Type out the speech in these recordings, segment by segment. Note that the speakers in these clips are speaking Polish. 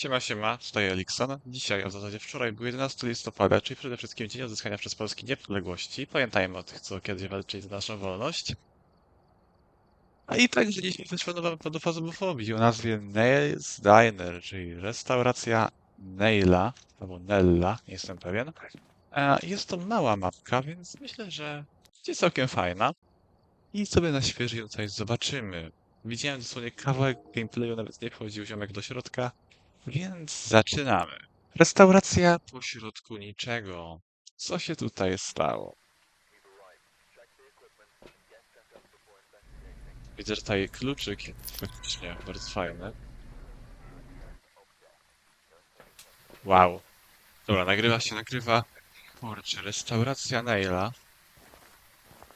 Siema, siema, tutaj Elikson. Dzisiaj, a w zasadzie wczoraj był 11 listopada, czyli przede wszystkim dzień odzyskania przez Polski niepodległości. Pamiętajmy o tych, co kiedyś walczyli za naszą wolność. A i także dziś też pewną podofazobofobii o nazwie Nails Diner, czyli restauracja Naila, albo Nella, nie jestem pewien. Jest to mała mapka, więc myślę, że będzie całkiem fajna. I sobie na świeżo coś zobaczymy. Widziałem dosłownie kawałek gameplayu, nawet nie wchodził ziomek do środka. Więc zaczynamy. Restauracja pośrodku niczego. Co się tutaj stało? Widzę, że tutaj kluczyk jest faktycznie bardzo fajny. Wow. Dobra, nagrywa się, nagrywa. Kurczę, restauracja Naila.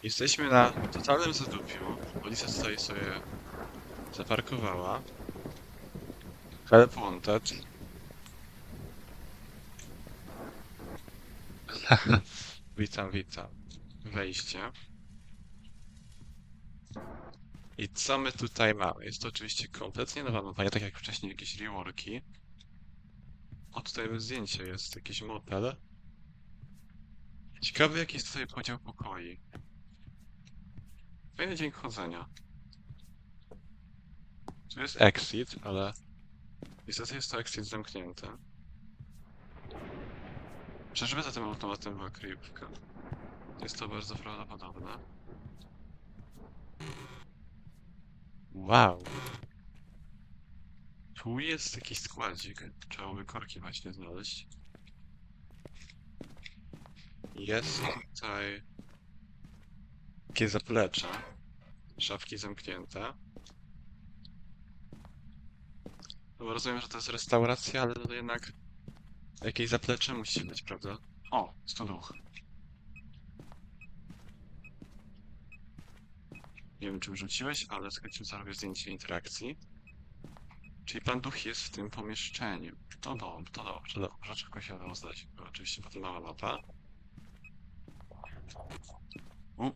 Jesteśmy na totalnym zadupiu. Policja tutaj sobie zaparkowała. Help wanted. witam, witam. Wejście. I co my tutaj mamy? Jest to oczywiście kompletnie nowa mapa, nie tak jak wcześniej jakieś reworki. O, tutaj zdjęcie jest, jakiś motel. Ciekawy jaki jest tutaj podział pokoi. Fajny dzień chodzenia. Tu jest exit, ale niestety jest to exit zamknięte. Czyżby za tym automatem była kryjówka? Jest to bardzo prawdopodobne. Wow. Tu jest jakiś składzik. Trzeba by korki właśnie znaleźć. Jest tutaj takie zaplecze. Szafki zamknięte. No bo rozumiem, że to jest restauracja, ale to jednak jakieś zaplecze musi być, prawda? O, to duch. Nie wiem, czy wrzuciłeś, ale skąd zarobię zdjęcie interakcji. Czyli pan duch jest w tym pomieszczeniu. To dobrze, to dobrze, dobrze, czego się rozdać. Oczywiście potem mała mapa. U.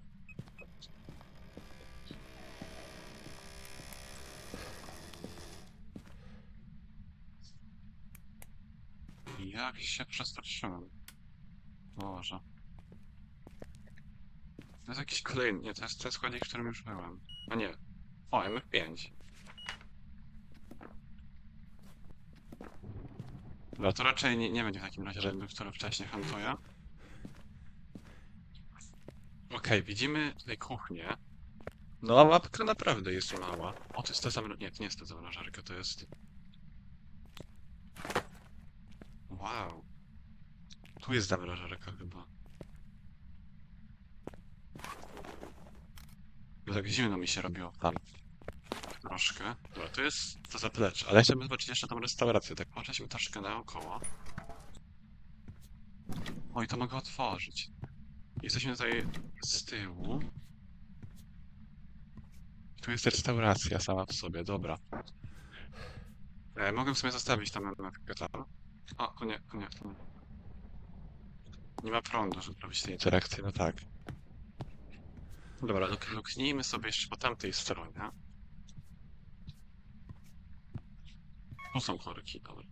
Jak się przestraszyłem. Boże. To jest jakiś kolejny, nie, to jest ten składnik, w którym już byłem. A nie. O, MF5. Dobra, to raczej nie, nie będzie w takim razie rzędu, który wcześniej hantuje. Okej, widzimy tutaj kuchnię. No, a mapka naprawdę jest mała. O, to jest ta zamrażarka. Nie, to nie jest ta zamrażarka, to jest... Wow. Tu jest zamrażarka chyba. Bo tak zimno mi się robiło tam. Troszkę. Dobra, to jest to zaplecze. Ale ja chciałbym zobaczyć jeszcze tą restaurację. Tak popatrzmy troszkę naokoło. Oj, to mogę otworzyć. Jesteśmy tutaj z tyłu. Tu jest restauracja sama w sobie, dobra. E, mogę sobie zostawić tam metkę tam. O, to nie, to nie, to nie. Nie ma prądu, żeby robić te interakcje, no tak. Dobra, luk luknijmy sobie jeszcze po tamtej stronie. Tu są korki, dobra.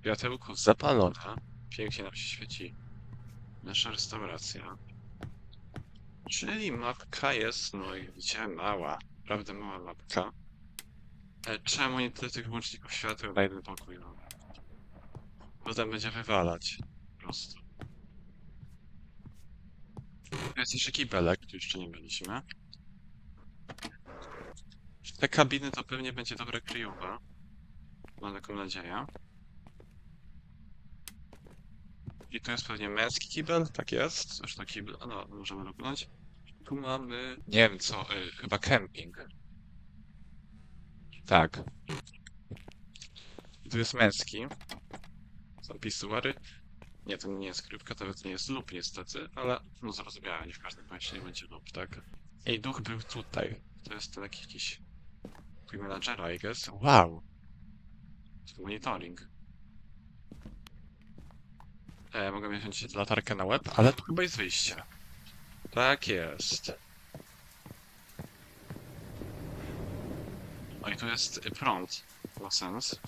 Światełko zapalone. Pięknie nam się świeci nasza restauracja. Czyli mapka jest, no i widzicie, mała. Naprawdę mała mapka. E, czemu nie tyle tych włączników świateł na jeden pokój? No. Potem będzie wywalać. Po prostu. Tu Jest jeszcze kibelek, tu jeszcze nie byliśmy. Te kabiny to pewnie będzie dobra kryjówka. Mam taką nadzieję. I tu jest pewnie męski kibel, tak jest. Zresztą kibel, no, możemy luknąć. Tu mamy, nie wiem co, y, chyba camping. Tak. Tu jest męski. Są pisuary. Nie, to nie jest kryjówka, to nawet nie jest lub niestety, ale no zrozumiałem, nie w każdym pomieszczeniu będzie lub, tak. Ej, duch był tutaj. To jest ten jakiś, twój menadżera, I guess. Wow! To monitoring. E, mogę wziąć latarkę na łeb, ale tu chyba jest wyjście. Tak jest. No i tu jest prąd. Ma sens.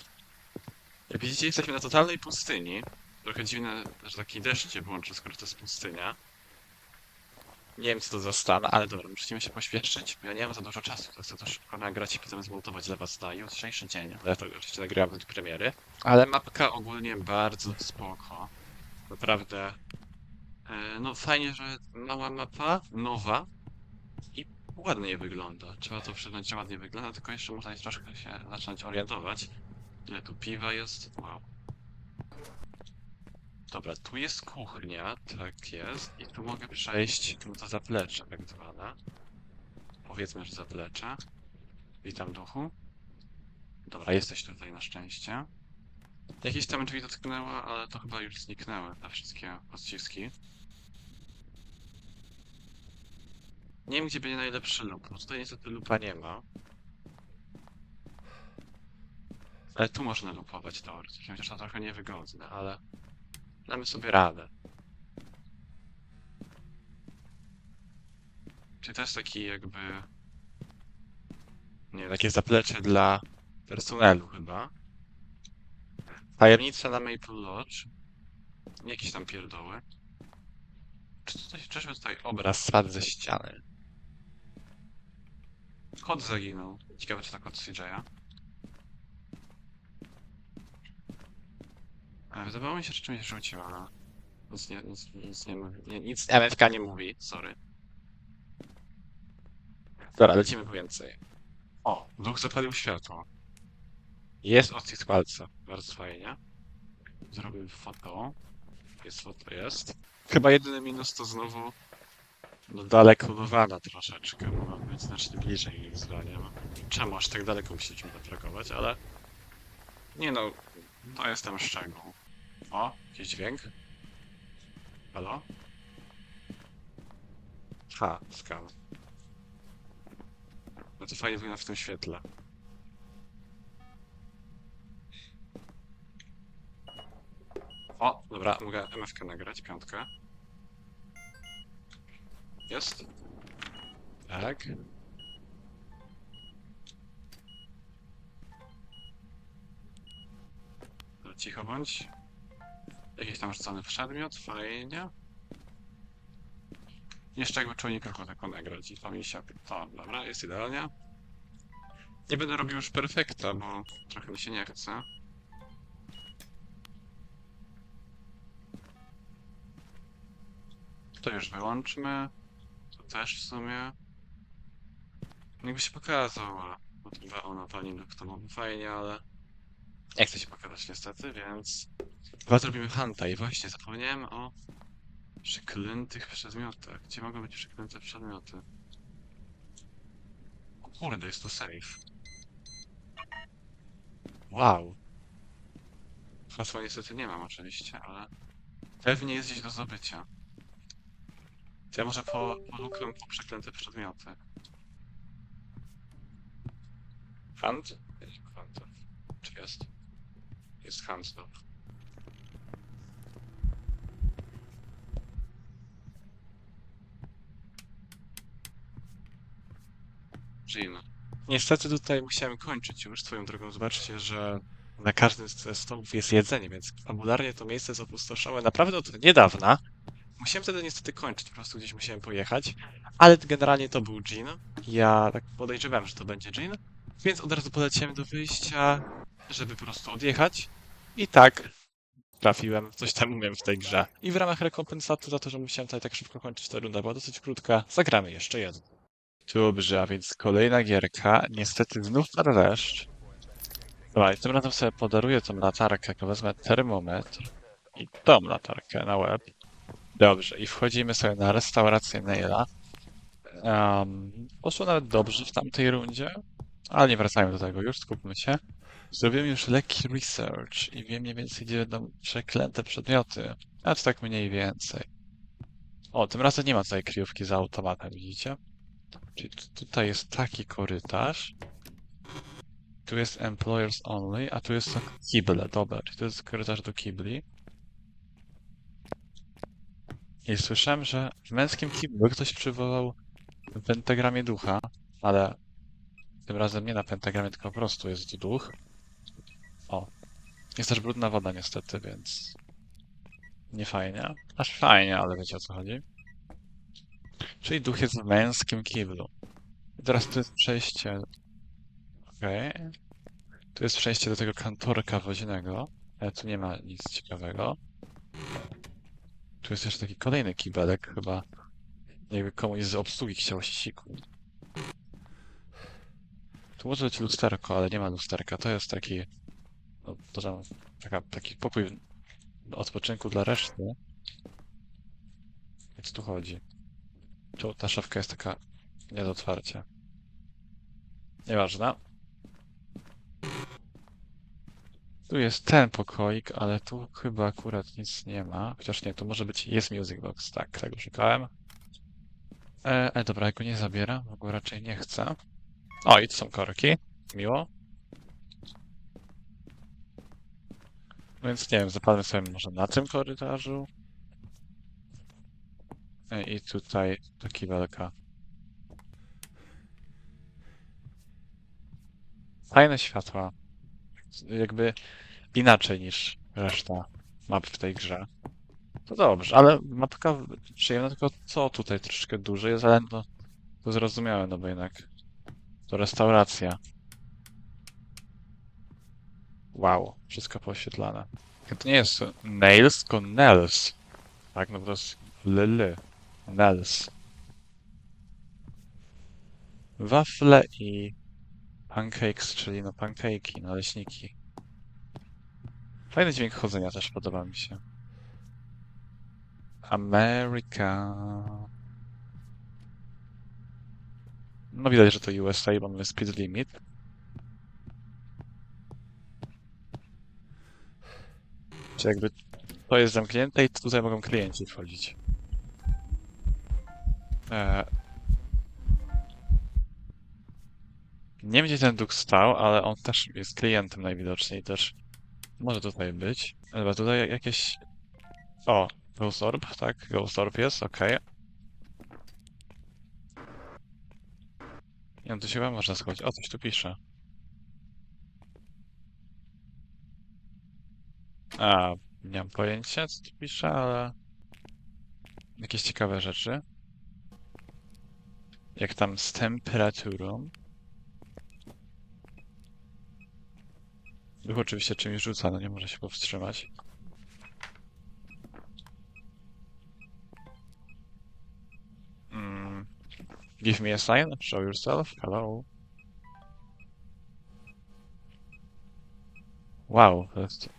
Jak widzicie, jesteśmy na totalnej pustyni. Trochę dziwne, że taki deszcz się włączy, skoro to jest pustynia. Nie wiem, co to za stan, ale dobra, musimy się pośpieszyć, bo ja nie mam za dużo czasu, to chcę to szybko nagrać i potem zmontować dla was na jutrzejszy dzień. To oczywiście nagrywam do premiery. Ale mapka ogólnie bardzo spoko. Naprawdę. E, no fajnie, że mała mapa, nowa i ładnie wygląda. Trzeba to przyznać, że ładnie wygląda, tylko jeszcze można troszkę się zacząć orientować. Ile tu piwa jest? Wow. Dobra, tu jest kuchnia, tak jest. I tu mogę przejść, tu to zaplecze tak zwane. Powiedzmy, że zaplecze. Witam duchu. Dobra, jesteś tutaj na szczęście. Jakieś tam drzwi dotknęły, ale to chyba już zniknęły, te wszystkie odciski. Nie wiem, gdzie będzie najlepszy lub, tutaj niestety lupa nie ma. Ale tu można lupować teoretycznie, chociaż to trochę niewygodne, ale damy sobie radę. Czyli to jest taki jakby... Nie, takie zaplecze dla personelu chyba. Tajemnica na Maple Lodge. Jakieś tam pierdoły. Czy tutaj, czyżby tutaj obraz spadł ze ściany? Kot zaginął. Ciekawe, czy to kot CJ'a. Wydawało mi się, że czymś rzucił, ale... Nic nie, nic, nic nie mówi. Nie, nic MFK nie mówi, sorry. Dobra, lecimy po więcej. O, duch zapalił światło. Jest odcisk palca. Bardzo fajnie. Zrobił foto. Jest foto, jest. Chyba jedyny minus to znowu no daleko lodowana troszeczkę. Mogła być znacznie bliżej moim zdaniem. Czemu aż tak daleko musieliśmy zatrakować, ale... Nie no, to jest tam szczegół. O, jakiś dźwięk? Halo? Ha, skam. No to fajnie wygląda w tym świetle. O, dobra, mogę MFK nagrać, piątkę. Jest? Tak. Cicho bądź. Jakiś tam rzucony przedmiot, fajnie. Jeszcze jakby czujnika taką nagrać i to mi się... To, dobra, jest idealnie. Nie będę robił już perfekta, bo trochę mi się nie chce. To już wyłączmy. To też w sumie. Jakby się pokazała. Bo to była ona pani to byłoby fajnie, ale. Nie chce się pokazać niestety, więc. Chyba zrobimy hanta i właśnie zapomniałem o przeklętych przedmiotach. Gdzie mogą być przeklęte przedmioty? O kurde, jest to safe. Wow. Hasła niestety nie mam oczywiście, ale pewnie jest gdzieś do zdobycia. To ja może po, polukam po przeklęte przedmioty. Jest hand. Czy jest? Jest dobra. Jean. Niestety tutaj musiałem kończyć już swoją drogą. Zobaczcie, że na każdym z stołów jest jedzenie, więc fabularnie to miejsce jest opustoszałe naprawdę od niedawna. Musiałem wtedy niestety kończyć, po prostu gdzieś musiałem pojechać, ale generalnie to był Jean. Ja tak podejrzewałem, że to będzie Jean, więc od razu poleciałem do wyjścia, żeby po prostu odjechać. I tak trafiłem, coś tam umiem w tej grze. I w ramach rekompensatu za to, że musiałem tutaj tak szybko kończyć tę rundę, była dosyć krótka, zagramy jeszcze jedną. Dobrze, a więc kolejna gierka. Niestety znów pada deszcz. Dobra, i tym razem sobie podaruję tą latarkę, jak wezmę termometr i tą latarkę na łeb. Dobrze, i wchodzimy sobie na restaurację Naila. Um, poszło nawet dobrze w tamtej rundzie, ale nie wracajmy do tego już, skupmy się. Zrobiłem już lekki research i wiem mniej więcej, gdzie będą przeklęte przedmioty. A to tak mniej więcej. O, tym razem nie ma tutaj kryjówki za automatem, widzicie? Czyli tu- tutaj jest taki korytarz. Tu jest employers only, a tu jest kible, dobra, czyli to jest korytarz do kibli. I słyszałem, że w męskim kiblu ktoś przywołał w pentagramie ducha, ale tym razem nie na pentagramie, tylko po prostu jest duch. O. Jest też brudna woda niestety, więc... Nie fajnie. Aż fajnie, ale wiecie o co chodzi. Czyli duch jest w męskim kiblu. I teraz tu jest przejście... Okej. Tu jest przejście do tego kantorka woźnego. Ale tu nie ma nic ciekawego. Tu jest jeszcze taki kolejny kibelek chyba. Jakby komuś z obsługi chciał siku. Tu może być lusterko, ale nie ma lusterka. To jest taki... No, to tam, taka, taki pokój odpoczynku dla reszty. O co tu chodzi? Tu ta szafka jest taka nie do otwarcia. Nieważne. Tu jest ten pokoik, ale tu chyba akurat nic nie ma. Chociaż nie, tu może być, jest music box, tak, tego szukałem. E, e dobra, ja go nie zabieram, bo go raczej nie chcę. O, i tu są korki. Miło. Więc nie wiem, zapalmy sobie może na tym korytarzu. E, I tutaj taki wielka. Fajne światła. Jakby inaczej niż reszta map w tej grze. To dobrze, ale mapka przyjemna, tylko co tutaj troszeczkę dłużej jest, ale no, to zrozumiałe, no bo jednak to restauracja. Wow, wszystko poświetlane. To nie jest Nails, tylko Nels. Tak, no to jest Lily. Nels. Wafle i pancakes, czyli no pancake'i, naleśniki. Fajny dźwięk chodzenia też podoba mi się. America. No widać, że to USA, bo mamy speed limit. Czy jakby to jest zamknięte i tutaj mogą klienci wchodzić. Eee. Nie wiem, gdzie ten duch stał, ale on też jest klientem najwidoczniej też. Może tutaj być. Dobra, tutaj jakieś... O, Ghost Orb, tak? Ghost Orb jest, okej. Nie wiem, tu się chyba można schodzić. O, coś tu pisze. A, nie mam pojęcia, co tu pisze, ale... Jakieś ciekawe rzeczy. Jak tam z temperaturą. Duch oczywiście czymś rzuca, no nie może się powstrzymać. Mm. Give me a sign, show yourself, hello. Wow, to jest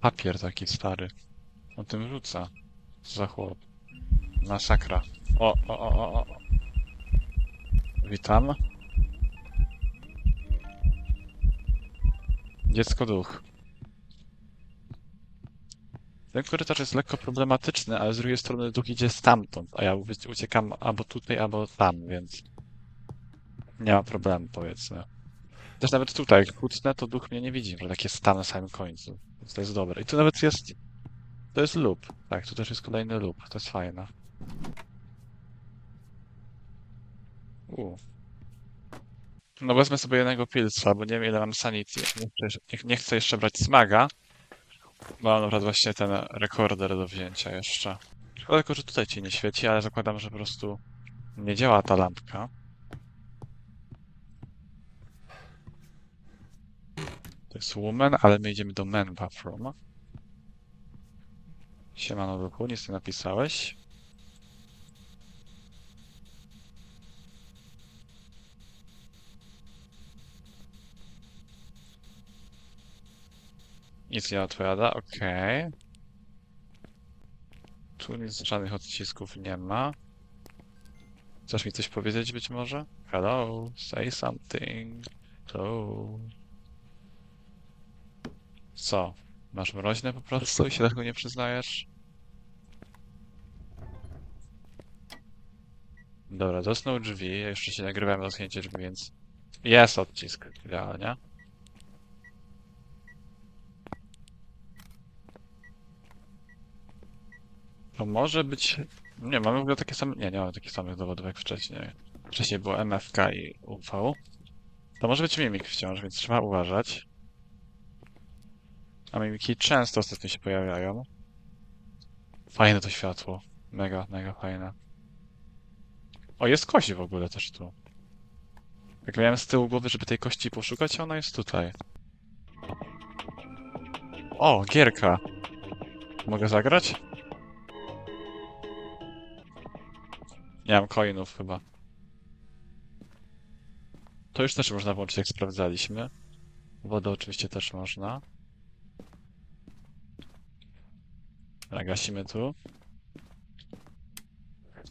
papier taki stary. On tym rzuca. Co za chłop. Masakra. O, o, o, o, o. Witam. Dziecko duch. Ten korytarz jest lekko problematyczny, ale z drugiej strony duch idzie stamtąd, a ja uciekam albo tutaj, albo tam, więc nie ma problemu, powiedzmy. Też nawet tutaj, jak kłócnę, to duch mnie nie widzi, że tak jest stan na samym końcu. Więc to jest dobre. I tu nawet jest... To jest loop. Tak, tu też jest kolejny loop. To jest fajne. U. No wezmę sobie jednego pilca, bo nie wiem ile mam sanity. Nie nie chcę jeszcze brać smaga. Bo mam naprawdę właśnie ten rekorder do wzięcia jeszcze. Szkoda tylko, że tutaj ci nie świeci, ale zakładam, że po prostu nie działa ta lampka. Jest woman, ale my idziemy do men bathroom. Siemano duchu, nic nie napisałeś. Nic nie odpowiada, okej. Tu nic, żadnych odcisków nie ma. Chcesz mi coś powiedzieć być może? Hello, say something. Hello. Co? Masz mroźne po prostu i się tego nie przyznajesz? Dobra, dotknął drzwi. Ja jeszcze się nagrywałem dotknięcie drzwi, więc jest odcisk. Idealnie. To może być... Nie, mamy w ogóle takie same... Nie, nie mamy takich samych dowodów jak wcześniej. Wcześniej było MFK i UV. To może być mimik wciąż, więc trzeba uważać. A mimiki często ostatnio się pojawiają. Fajne to światło. Mega, mega fajne. O, jest kość w ogóle też tu. Jak miałem z tyłu głowy, żeby tej kości poszukać, ona jest tutaj. O, gierka. Mogę zagrać? Nie mam coinów chyba. To już też można włączyć, jak sprawdzaliśmy. Wodę oczywiście też można. Dobra, gasimy tu.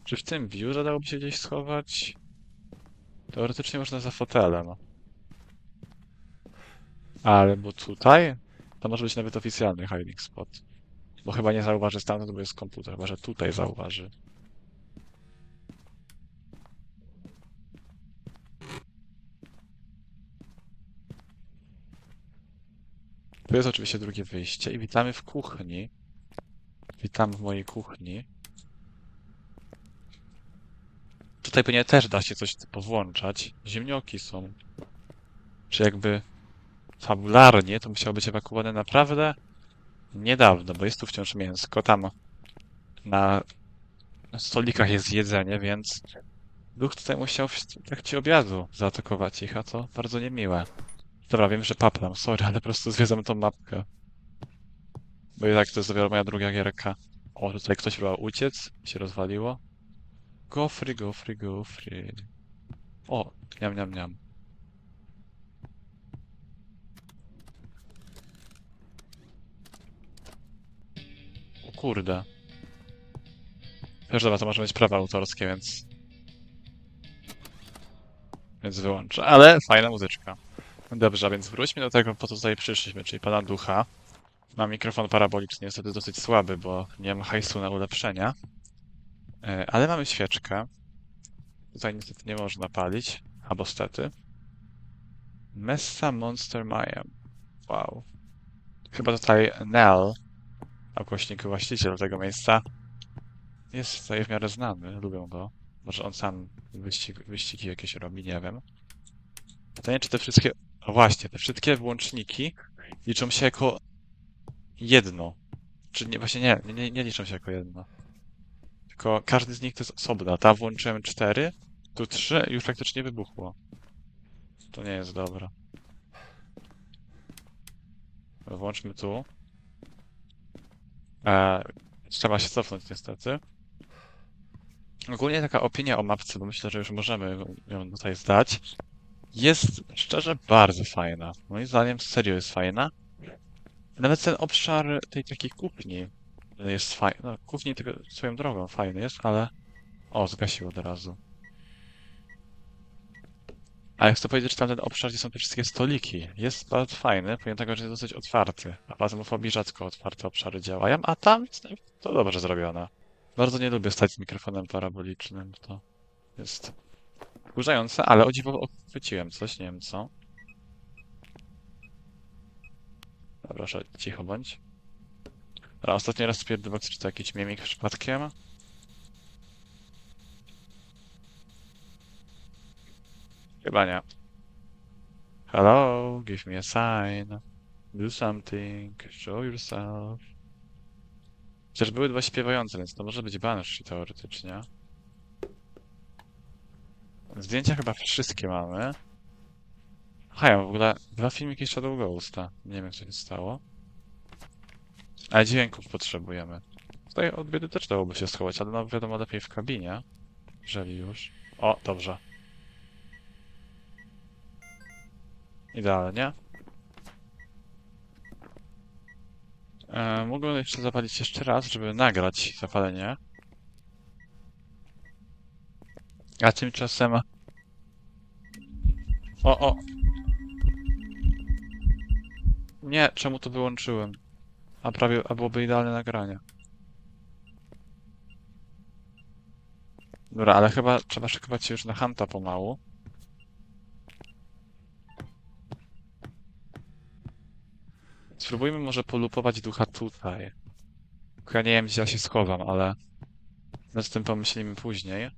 Czy w tym biurze dałoby się gdzieś schować? Teoretycznie można za fotelem. Ale bo tutaj? To może być nawet oficjalny hiding spot. Bo chyba nie zauważy stamtąd, bo jest komputer. Chyba, że tutaj zauważy. Tu jest oczywiście drugie wyjście i witamy w kuchni. Witam w mojej kuchni. Tutaj pewnie też da się coś powłączać. Ziemnioki są. Czy jakby fabularnie to musiało być ewakuowane naprawdę niedawno, bo jest tu wciąż mięsko. Tam na stolikach jest jedzenie, więc duch tutaj musiał w trakcie obiadu zaatakować ich, a to bardzo niemiłe. Dobra, wiem, że paplam, sorry, ale po prostu zwiedzam tą mapkę. Bo i tak to jest dopiero moja druga gierka. O, tutaj ktoś próbował uciec, się rozwaliło. Gofry, gofry, gofry. O, niam, niam, niam. O kurde. Też dobra, to może mieć prawa autorskie, więc... Więc wyłączę. Ale fajna muzyczka. Dobrze, a więc wróćmy do tego, po co tutaj przyszliśmy, czyli pana ducha. Mam mikrofon paraboliczny, niestety dosyć słaby, bo nie mam hajsu na ulepszenia. E, Ale mamy świeczkę. Tutaj niestety nie można palić, albo stety. Messa Monster Mayhem. Wow. Chyba tutaj Nell, głośnik właściciel tego miejsca, jest tutaj w miarę znany, lubią go. Może on sam wyścig, wyścigi jakieś robi, nie wiem. Pytanie, czy te wszystkie... O właśnie, te wszystkie włączniki liczą się jako jedno. Czy nie, właśnie nie, nie, nie liczą się jako jedno. Tylko każdy z nich to jest osobna. Tam włączyłem cztery, tu trzy już praktycznie wybuchło. To nie jest dobre. Włączmy tu. E, trzeba się cofnąć niestety. Ogólnie taka opinia o mapce, bo myślę, że już możemy ją tutaj zdać, jest szczerze bardzo fajna. Moim zdaniem serio jest fajna. Nawet ten obszar tej takiej kuchni jest fajny. No, kuchni tego swoją drogą fajny jest, ale... O, zgasił od razu. Ale chcę powiedzieć, że tamten obszar, gdzie są te wszystkie stoliki, jest bardzo fajny, pomimo tego, że jest dosyć otwarty. A bazmofobii rzadko otwarte obszary działają, a tam to dobrze zrobione. Bardzo nie lubię stać z mikrofonem parabolicznym, to jest wkurzające, ale o dziwo chwyciłem coś, nie wiem co. Proszę, cicho bądź. Dobra, ostatni raz Box, czy to jakiś mimik przypadkiem? Chyba nie. Hello, give me a sign. Do something, show yourself. Chociaż były dwa śpiewające, więc to może być Banshee teoretycznie. Zdjęcia chyba wszystkie mamy. Mam w ogóle dwa filmiki Shadow Ghosta. Nie wiem, to się stało. Ale dźwięków potrzebujemy. Tutaj od biedy też dałoby się schować, ale no wiadomo, lepiej w kabinie. Jeżeli już. O, dobrze. Idealnie. E, mogłem jeszcze zapalić jeszcze raz, żeby nagrać zapalenie. A tymczasem... O, o! Nie, czemu to wyłączyłem? A prawie, a byłoby idealne nagranie. Dobra, ale chyba trzeba szykować się już na Hanta pomału. Spróbujmy może polupować ducha tutaj. Ja nie wiem, gdzie ja się schowam, ale... Nad tym pomyślimy później.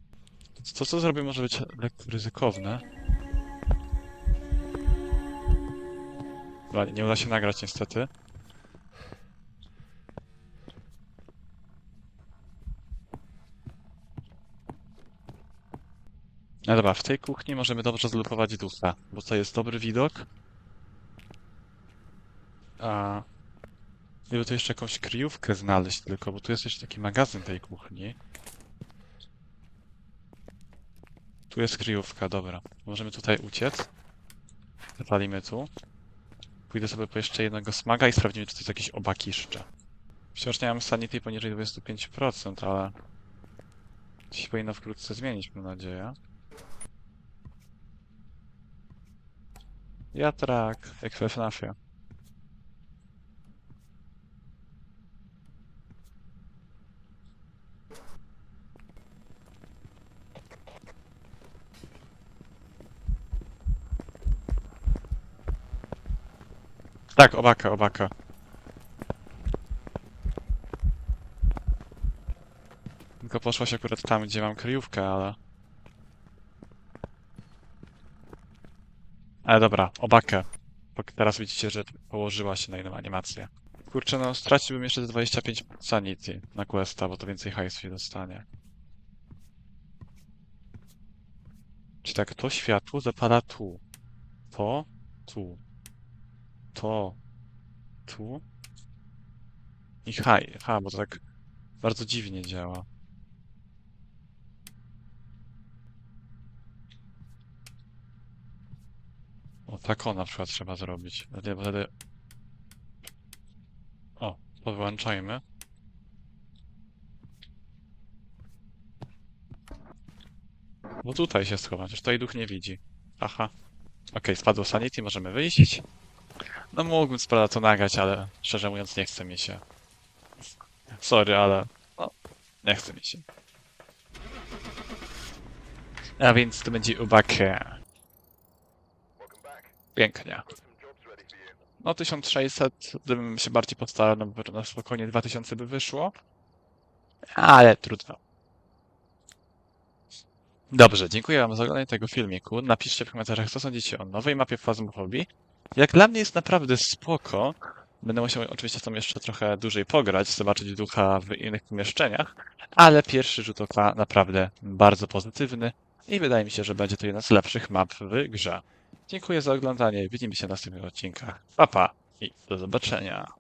To, co zrobię, może być lekko ryzykowne. Dobra, nie uda się nagrać niestety. No dobra, w tej kuchni możemy dobrze zlupować dusa, bo to jest dobry widok. A... Gdyby tu jeszcze jakąś kryjówkę znaleźć tylko, bo tu jest jeszcze taki magazyn tej kuchni. Tu jest kryjówka, dobra. Możemy tutaj uciec. Zapalimy tu. Pójdę sobie po jeszcze jednego smaga i sprawdzimy, czy to jest jakieś obakiszcze. Wciąż nie mam sanity poniżej 25%, ale... Się powinno wkrótce zmienić, mam nadzieję. Wiatrak, jak we FNAFie. Tak, obaka, obaka. Tylko poszłaś akurat tam, gdzie mam kryjówkę, ale... Ale dobra, obakę. Bo teraz widzicie, że położyła się na inną animację. Kurczę, no straciłbym jeszcze te 25 sanity na questa, bo to więcej hajsu się dostanie. Czy tak, to światło zapala tu. To, tu. To, tu. I haj, ha, bo to tak bardzo dziwnie działa. O, tak o na przykład trzeba zrobić. Wtedy, wtedy... O, to wyłączajmy. Bo tutaj się schować, już tutaj duch nie widzi. Aha. Okej, spadło sanity, możemy wyjść. No mógłbym sprawę to nagrać, ale szczerze mówiąc nie chce mi się. Sorry, ale no, nie chce mi się. A więc to będzie ubakę. Pięknie. No 1600, gdybym się bardziej postarał, no bo na spokojnie 2000 by wyszło. Ale trudno. Dobrze, dziękuję wam za oglądanie tego filmiku. Napiszcie w komentarzach, co sądzicie o nowej mapie Phasmophobie. Jak dla mnie jest naprawdę spoko. Będę musiał oczywiście tam jeszcze trochę dłużej pograć, zobaczyć ducha w innych pomieszczeniach, ale pierwszy rzut oka naprawdę bardzo pozytywny i wydaje mi się, że będzie to jedna z lepszych map w grze. Dziękuję za oglądanie, widzimy się w następnych odcinkach. Pa, pa i do zobaczenia.